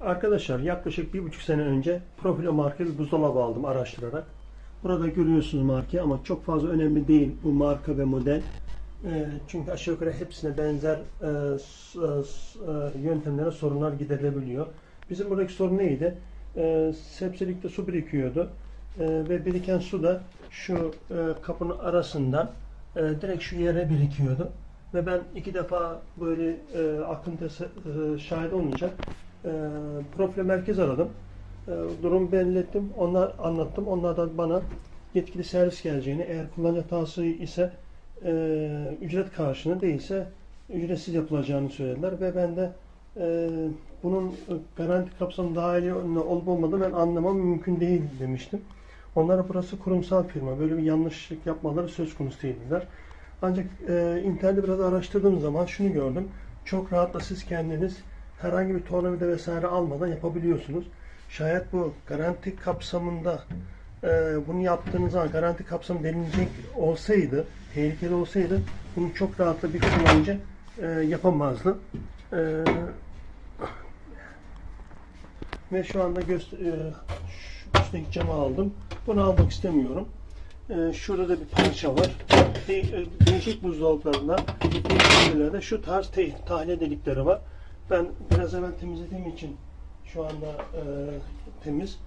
Arkadaşlar yaklaşık bir buçuk sene önce Profilo marka bir buzdolabı aldım araştırarak. Burada görüyorsunuz markayı ama çok fazla önemli değil bu marka ve model. Ee, çünkü aşağı yukarı hepsine benzer e, e, e, yöntemlere sorunlar giderilebiliyor. Bizim buradaki sorun neydi? Ee, sepsilikte su birikiyordu. Ee, ve biriken su da şu kapının arasından direkt şu yere birikiyordu. Ve ben iki defa böyle e, akıntısı e, şahit olmayacak e, profile merkez aradım. E, durumu belirlettim. Onlar anlattım. Onlar da bana yetkili servis geleceğini, eğer kullanıcı hatası ise e, ücret karşılığında değilse ücretsiz yapılacağını söylediler ve ben de e, bunun garanti kapsamı dahil olup olmadığı ben anlamam mümkün değil demiştim. Onlara burası kurumsal firma. Böyle bir yanlışlık yapmaları söz konusu değildiler. Ancak e, internette biraz araştırdığım zaman şunu gördüm. Çok rahatla siz kendiniz herhangi bir tornavida vesaire almadan yapabiliyorsunuz. Şayet bu garanti kapsamında e, bunu yaptığınız zaman garanti kapsamı denilecek olsaydı, tehlikeli olsaydı bunu çok rahatla bir kullanıcı e, yapamazdı. E, ve şu anda göster e, üstteki camı aldım. Bunu almak istemiyorum. E, şurada da bir parça var. De, e, değişik buzdolaplarında, değişik şu tarz te, tahliye delikleri var. Ben biraz evvel temizlediğim için şu anda e, temiz.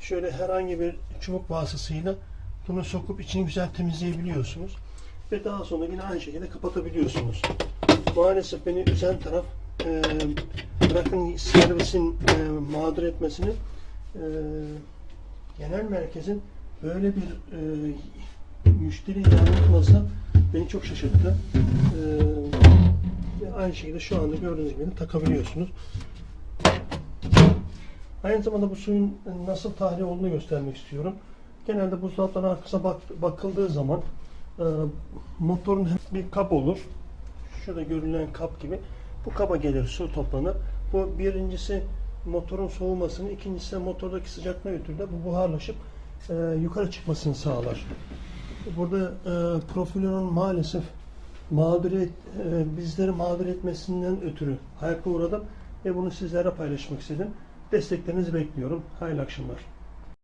Şöyle herhangi bir çubuk vasıtasıyla bunu sokup içini güzel temizleyebiliyorsunuz. Ve daha sonra yine aynı şekilde kapatabiliyorsunuz. Maalesef beni üzen taraf e, bırakın servisin e, mağdur etmesini e, genel merkezin böyle bir e, müşteri yanıltması beni çok şaşırttı. E, ve aynı şekilde şu anda gördüğünüz gibi takabiliyorsunuz. Aynı zamanda bu suyun nasıl tahliye olduğunu göstermek istiyorum. Genelde buzdolaplarının arkasına bak, bakıldığı zaman e, motorun bir kap olur. Şurada görülen kap gibi. Bu kaba gelir, su toplanır. Bu birincisi motorun soğumasını, ikincisi de motordaki sıcaklığı ötürü bu buharlaşıp e, yukarı çıkmasını sağlar. Burada e, profilonun maalesef mağduriyet, e, bizleri mağdur etmesinden ötürü hayaka uğradım ve bunu sizlere paylaşmak istedim. Desteklerinizi bekliyorum. Hayırlı akşamlar.